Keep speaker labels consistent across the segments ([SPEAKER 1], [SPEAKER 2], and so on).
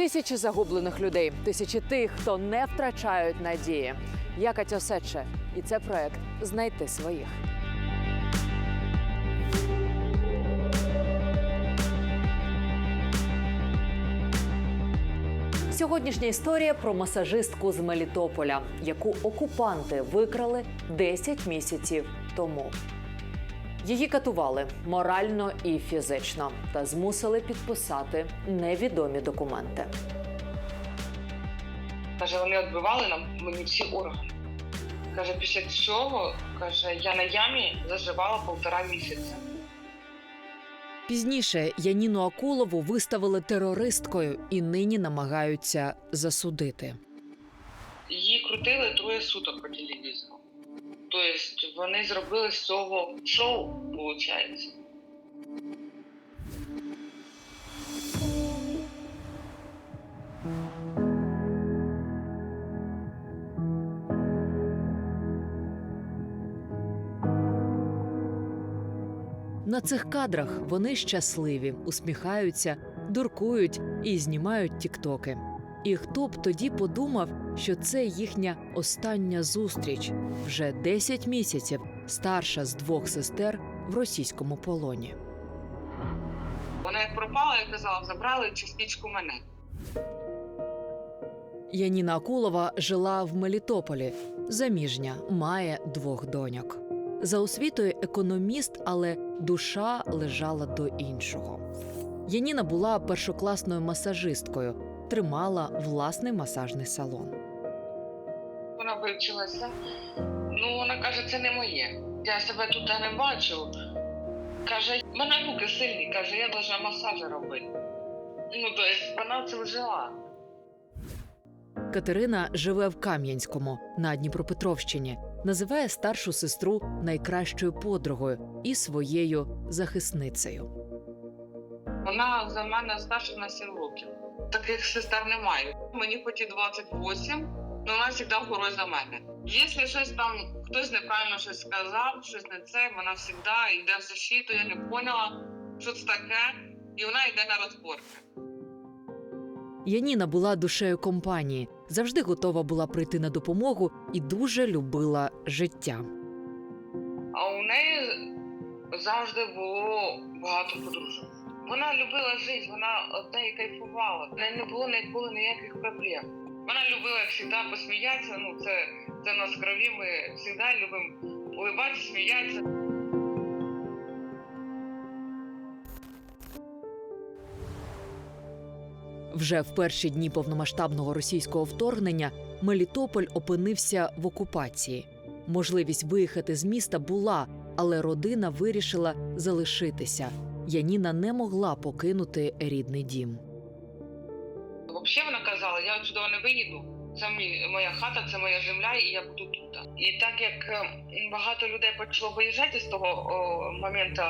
[SPEAKER 1] Тисячі загублених людей, тисячі тих, хто не втрачають надії. Я Катя Сече, і це проект Знайти своїх. Сьогоднішня історія про масажистку з Мелітополя, яку окупанти викрали 10 місяців тому. Її катували морально і фізично та змусили підписати невідомі документи.
[SPEAKER 2] Каже, вони відбивали нам мені всі органи. Каже, після цього каже, я на ямі заживала півтора місяця.
[SPEAKER 1] Пізніше Яніну Акулову виставили терористкою і нині намагаються засудити.
[SPEAKER 2] Її крутили троє суток по телевізору. Тобто вони зробили з цього шоу, виходить.
[SPEAKER 1] На цих кадрах вони щасливі, усміхаються, дуркують і знімають тіктоки. І хто б тоді подумав, що це їхня остання зустріч вже 10 місяців старша з двох сестер в російському полоні.
[SPEAKER 2] Вона як пропала, я казала, забрали частичку мене.
[SPEAKER 1] Яніна Акулова жила в Мелітополі, заміжня, має двох доньок. За освітою економіст, але душа лежала до іншого. Яніна була першокласною масажисткою, тримала власний масажний салон.
[SPEAKER 2] Вона вивчилася. Ну, вона каже, це не моє. Я себе тут не бачу. Каже, в мене руки сильні, каже, я должна масажі робити. Ну, тобто вона цим жила.
[SPEAKER 1] Катерина живе в Кам'янському на Дніпропетровщині, називає старшу сестру найкращою подругою і своєю захисницею.
[SPEAKER 2] Вона за мене старша на 7 років. Таких сестер немає. Мені хоч і 28, але вона завжди горой за мене. Якщо щось там, хтось неправильно щось сказав, щось не це, вона завжди йде в защиту, я не поняла, що це таке, і вона йде на розборки.
[SPEAKER 1] Яніна була душею компанії, завжди готова була прийти на допомогу і дуже любила життя.
[SPEAKER 2] А у неї завжди було багато подружок. Вона любила життя, вона від неї кайфувала. В неї не було ніколи ніяких проблем. Вона любила завжди посміятися. Ну це, це в нас в крові. Ми завжди любимо улибатися, сміятися.
[SPEAKER 1] Вже в перші дні повномасштабного російського вторгнення Мелітополь опинився в окупації. Можливість виїхати з міста була, але родина вирішила залишитися. Яніна не могла покинути рідний дім.
[SPEAKER 2] Взагалі вона казала, я отсюди не виїду. Це моя хата, це моя земля, і я буду тут. І так як е, багато людей почало виїжджати з того моменту,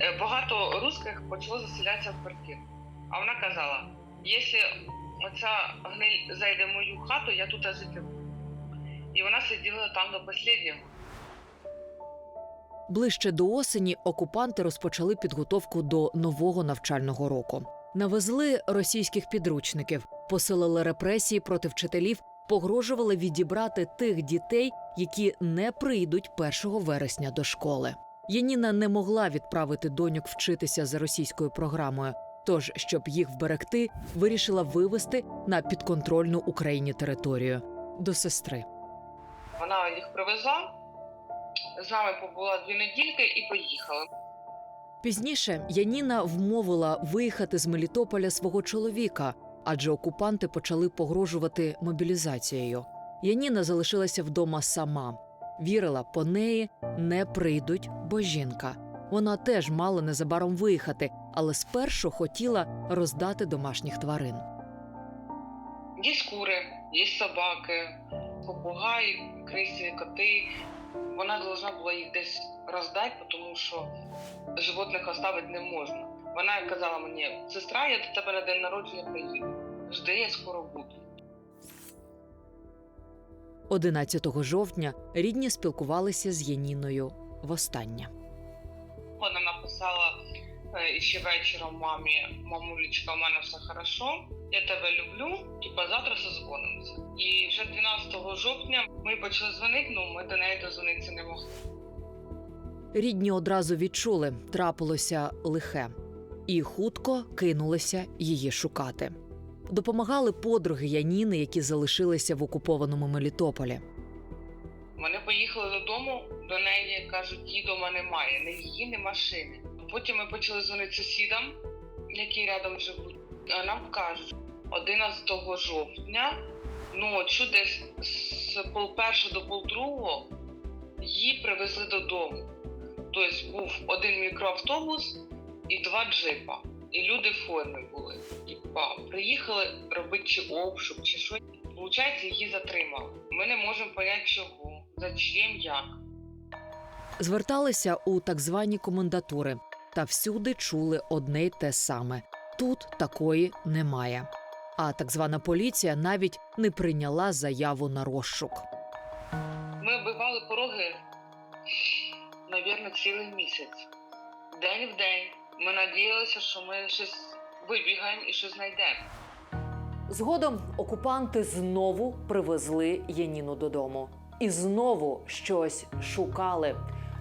[SPEAKER 2] е, багато русських почало заселятися в квартиру. А вона казала: якщо оця гниль зайде в мою хату, я тут жити. І вона сиділа там до останнього.
[SPEAKER 1] Ближче до осені окупанти розпочали підготовку до нового навчального року. Навезли російських підручників, посилили репресії проти вчителів, погрожували відібрати тих дітей, які не прийдуть 1 вересня до школи. Яніна не могла відправити доньок вчитися за російською програмою. Тож, щоб їх вберегти, вирішила вивезти на підконтрольну Україні територію до сестри.
[SPEAKER 2] Вона їх привезла, з нами побула дві недільки і поїхала.
[SPEAKER 1] Пізніше Яніна вмовила виїхати з Мелітополя свого чоловіка, адже окупанти почали погрожувати мобілізацією. Яніна залишилася вдома сама. Вірила, по неї не прийдуть, бо жінка. Вона теж мала незабаром виїхати, але спершу хотіла роздати домашніх тварин.
[SPEAKER 2] Є кури, є собаки, попугаї, криси, коти. Вона должна була їх десь роздати, тому що животних оставити не можна. Вона казала мені, сестра, я до тебе на день народження приїду. Жди, я скоро буду.
[SPEAKER 1] 11 жовтня рідні спілкувалися з Яніною востаннє.
[SPEAKER 2] Вона написала е, ще вечором мамі, мамулечка, у мене все хорошо, я тебе люблю, типа завтра созвонимося. І вже 12 жовтня ми почали дзвонити, ну ми до неї дозвонитися не могли.
[SPEAKER 1] Рідні одразу відчули, трапилося лихе, і хутко кинулися її шукати. Допомагали подруги Яніни, які залишилися в окупованому Мелітополі.
[SPEAKER 2] Вони поїхали додому, до неї кажуть, її дома немає, ні її, ні машини. Потім ми почали дзвонити сусідам, які рядом живуть. Нам кажуть, 11 жовтня, ночі десь з полпершого до полдругого її привезли додому. Тобто був один мікроавтобус і два джипа. І люди в формі були. Типа, приїхали робити чи обшук, чи що. Получається, її затримали. Ми не можемо поняти, чого, зачем, як.
[SPEAKER 1] Зверталися у так звані комендатури та всюди чули одне й те саме: тут такої немає. А так звана поліція навіть не прийняла заяву на розшук.
[SPEAKER 2] Ми оббивали пороги, навірно, цілий місяць. День в день. Ми надіялися, що ми щось вибігаємо і щось знайдемо.
[SPEAKER 1] Згодом окупанти знову привезли Яніну додому і знову щось шукали.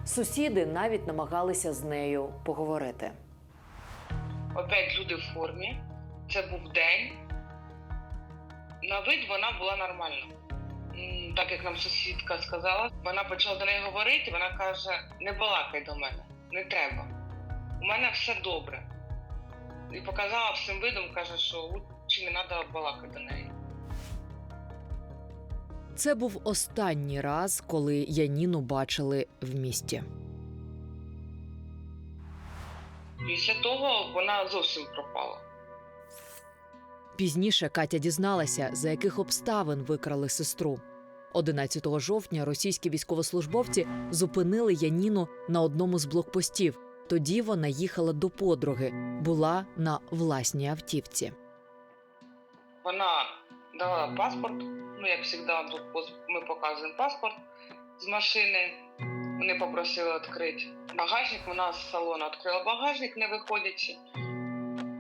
[SPEAKER 1] Сусіди навіть намагалися з нею поговорити.
[SPEAKER 2] Опять люди в формі. Це був день. На вид вона була нормальна. Так як нам сусідка сказала, вона почала до неї говорити, вона каже: не балакай до мене, не треба. У мене все добре. І показала всім видом, каже, що лучше не треба балакати до неї.
[SPEAKER 1] Це був останній раз, коли Яніну бачили в місті.
[SPEAKER 2] Після того вона зовсім пропала.
[SPEAKER 1] Пізніше Катя дізналася, за яких обставин викрали сестру. 11 жовтня російські військовослужбовці зупинили Яніну на одному з блокпостів. Тоді вона їхала до подруги, була на власній автівці.
[SPEAKER 2] Вона дала паспорт. Ну, як завжди, ми показуємо паспорт з машини. Вони попросили відкрити багажник. Вона з салону відкрила багажник, не виходячи.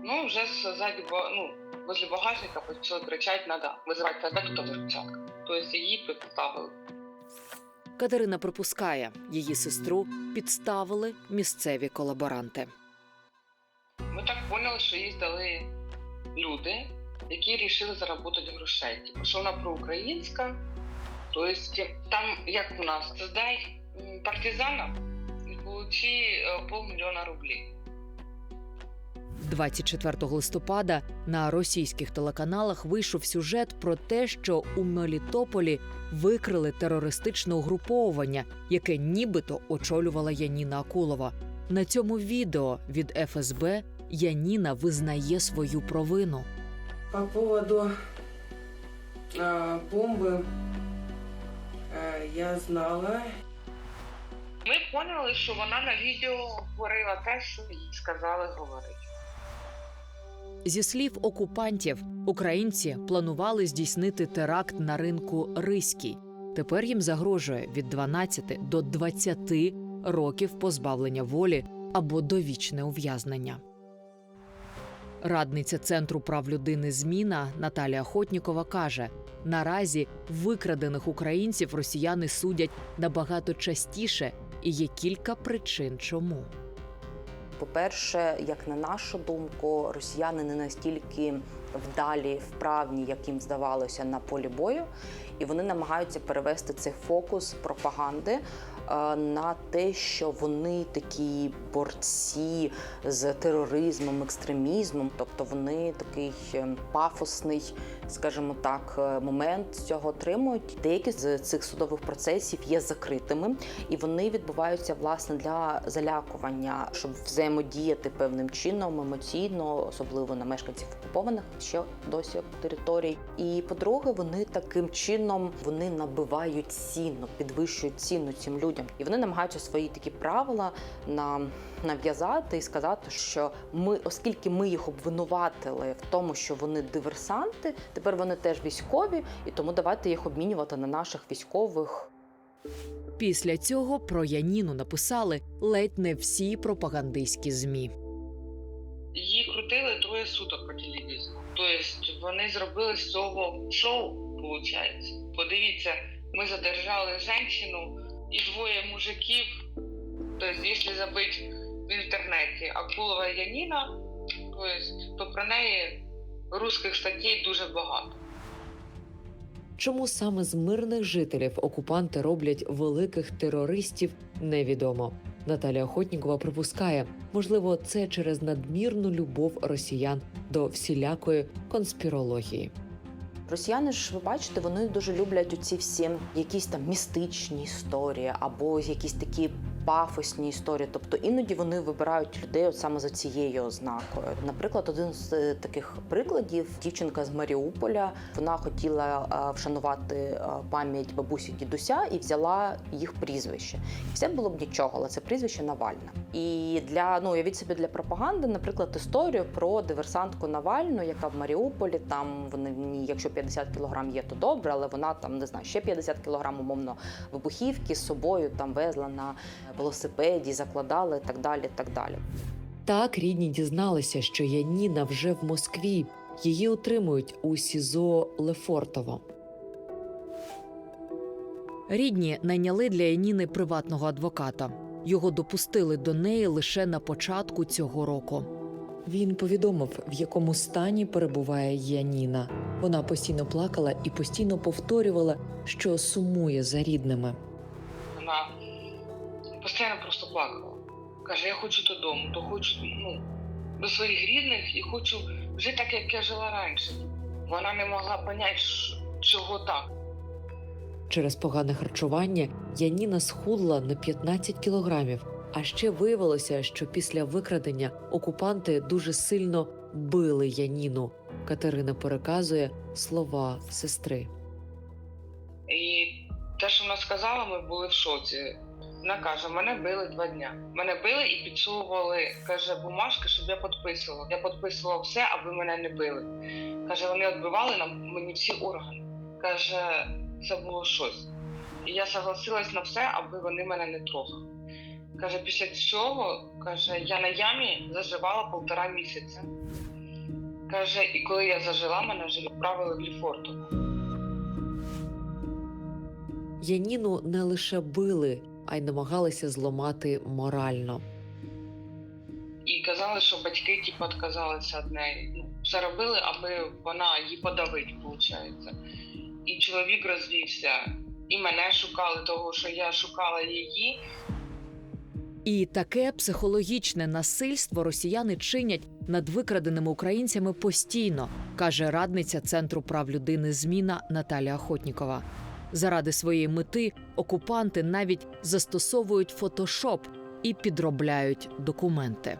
[SPEAKER 2] Ну, вже ззаді, ну, возле багажника почали кричати, треба визивати тебе тут взрывчатка. Тобто її підставили.
[SPEAKER 1] Катерина припускає, її сестру підставили місцеві колаборанти.
[SPEAKER 2] Ми так поняли, що їй здали люди, які вирішили заробити грошей. Типу, що вона проукраїнська. Тобто там, як у нас, создай м, партизана і получи е, полмільйона рублів.
[SPEAKER 1] 24 листопада на російських телеканалах вийшов сюжет про те, що у Мелітополі викрили терористичне угруповування, яке нібито очолювала Яніна Акулова. На цьому відео від ФСБ Яніна визнає свою провину.
[SPEAKER 3] По поводу а, бомбы а, я знала.
[SPEAKER 2] Ми поняли, що вона на відео говорила те, що їй сказали говорити.
[SPEAKER 1] Зі слів окупантів, українці планували здійснити теракт на ринку Риський. Тепер їм загрожує від 12 до 20 років позбавлення волі або довічне ув'язнення. Радниця Центру прав людини Зміна Наталія Охотнікова каже: наразі викрадених українців росіяни судять набагато частіше, і є кілька причин, чому.
[SPEAKER 4] По-перше, як на нашу думку, росіяни не настільки вдалі, вправні, як їм здавалося на полі бою, і вони намагаються перевести цей фокус пропаганди на те, що вони такі борці з тероризмом, екстремізмом, тобто вони такий е, пафосний, скажімо так, е, момент цього отримують. Деякі з цих судових процесів є закритими, і вони відбуваються власне для залякування, щоб взаємодіяти певним чином емоційно, особливо на мешканців окупованих ще досі територій. І по-друге, вони таким чином вони набивають ціну, підвищують ціну цим людям, і вони намагаються свої такі правила на нав'язати і сказати, що ми, оскільки ми їх обвинуватили в тому, що вони диверсанти, тепер вони теж військові, і тому давайте їх обмінювати на наших військових.
[SPEAKER 1] Після цього про Яніну написали ледь не всі пропагандистські змі.
[SPEAKER 2] Її крутили троє суток по телевізору. Тобто вони зробили з цього шоу, виходить. Подивіться, ми задержали жінку і двоє мужиків. Тобто, якщо забити в інтернеті Акулова Яніна, тобто, то про неї русських статей дуже багато.
[SPEAKER 1] Чому саме з мирних жителів окупанти роблять великих терористів, невідомо. Наталя Охотнікова припускає, можливо, це через надмірну любов росіян до всілякої конспірології.
[SPEAKER 4] Росіяни ж ви бачите, вони дуже люблять оці всі якісь там містичні історії або якісь такі пафосні історії. Тобто іноді вони вибирають людей от саме за цією ознакою. Наприклад, один з е, таких прикладів дівчинка з Маріуполя. Вона хотіла е, вшанувати е, пам'ять бабусі дідуся і взяла їх прізвище. І все було б нічого, але це прізвище Навальна. І для ну уявіть собі для пропаганди, наприклад, історію про диверсантку Навальну, яка в Маріуполі там вони якщо 50 кілограм є, то добре, але вона там не знаю, ще 50 кілограм, умовно, вибухівки з собою там везла на велосипеді, закладала і так далі. Так далі.
[SPEAKER 1] Так рідні дізналися, що Яніна вже в Москві. Її утримують у СІЗО Лефортово. Рідні найняли для Яніни приватного адвоката. Його допустили до неї лише на початку цього року. Він повідомив, в якому стані перебуває Яніна. Вона постійно плакала і постійно повторювала, що сумує за рідними.
[SPEAKER 2] Вона постійно просто плакала. Каже, я хочу додому, то хочу ну, до своїх рідних і хочу жити так, як я жила раніше. Вона не могла поняти, чого так.
[SPEAKER 1] Через погане харчування Яніна схудла на 15 кілограмів. А ще виявилося, що після викрадення окупанти дуже сильно били Яніну. Катерина переказує слова сестри.
[SPEAKER 2] І те, що вона сказала, ми були в шоці. Вона каже, мене били два дня. Мене били і підсовували, каже, бумажки, щоб я підписувала. Я підписувала все, аби мене не били. Каже, вони відбивали нам мені всі органи. Каже, це було щось. І я согласилась на все, аби вони мене не трогали. Каже, після цього каже, я на ямі заживала полтора місяця. Каже, і коли я зажила, мене вже відправили в Ліфортово.
[SPEAKER 1] Яніну не лише били, а й намагалися зламати морально.
[SPEAKER 2] І казали, що батьки типу, відказалися від неї. Ну, все робили, аби вона її подавить, виходить. І чоловік розвівся, і мене шукали, того, що я шукала її.
[SPEAKER 1] І таке психологічне насильство росіяни чинять над викраденими українцями постійно, каже радниця Центру прав людини Зміна Наталя Охотнікова. Заради своєї мети окупанти навіть застосовують фотошоп і підробляють документи.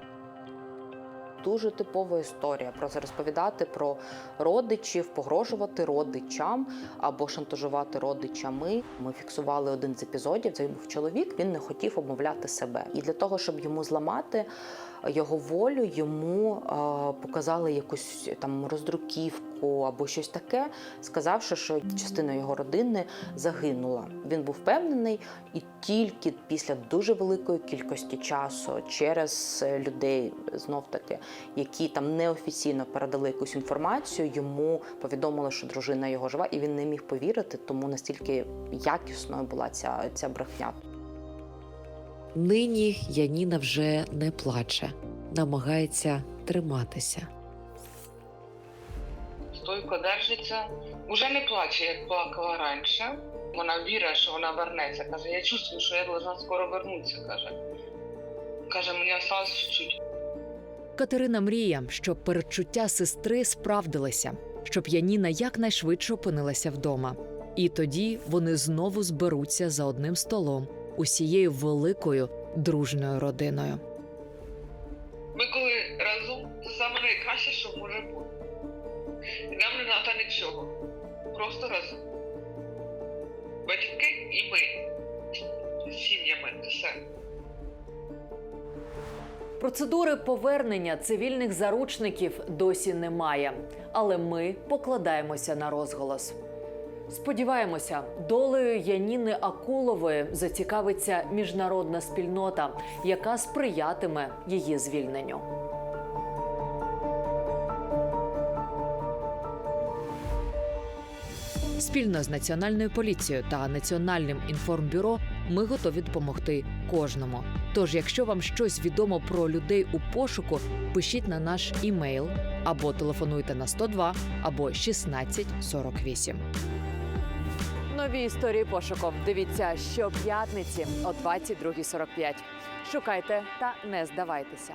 [SPEAKER 4] Дуже типова історія про це розповідати про родичів, погрожувати родичам або шантажувати родичами. Ми фіксували один з епізодів. Це був чоловік. Він не хотів обмовляти себе, і для того, щоб йому зламати його волю, йому е, показали якусь там роздруківку або щось таке, сказавши, що частина його родини загинула. Він був впевнений, і тільки після дуже великої кількості часу через е, людей знов таки які там неофіційно передали якусь інформацію, йому повідомили, що дружина його жива, і він не міг повірити, тому настільки якісною була ця, ця брехня.
[SPEAKER 1] Нині Яніна вже не плаче, намагається триматися.
[SPEAKER 2] Стойко держиться. Уже не плаче, як плакала раніше. Вона вірить, що вона вернеться. Каже, я чувствую, що я должна скоро вернутися. Каже, каже, мені осталось чуть-чуть.
[SPEAKER 1] Катерина мріє, щоб передчуття сестри справдилися, щоб Яніна якнайшвидше опинилася вдома. І тоді вони знову зберуться за одним столом усією великою дружною родиною.
[SPEAKER 2] Ми коли разом, це саме найкраще, що може бути. І нам не треба нічого. Просто разом. Батьки і ми. З сім'ями. Це все.
[SPEAKER 1] Процедури повернення цивільних заручників досі немає, але ми покладаємося на розголос. Сподіваємося, долею Яніни Акулової зацікавиться міжнародна спільнота, яка сприятиме її звільненню. Спільно з національною поліцією та національним інформбюро ми готові допомогти кожному. Тож, якщо вам щось відомо про людей у пошуку, пишіть на наш імейл або телефонуйте на 102 або 1648. Нові історії пошуку. Дивіться щоп'ятниці о 22.45. Шукайте та не здавайтеся.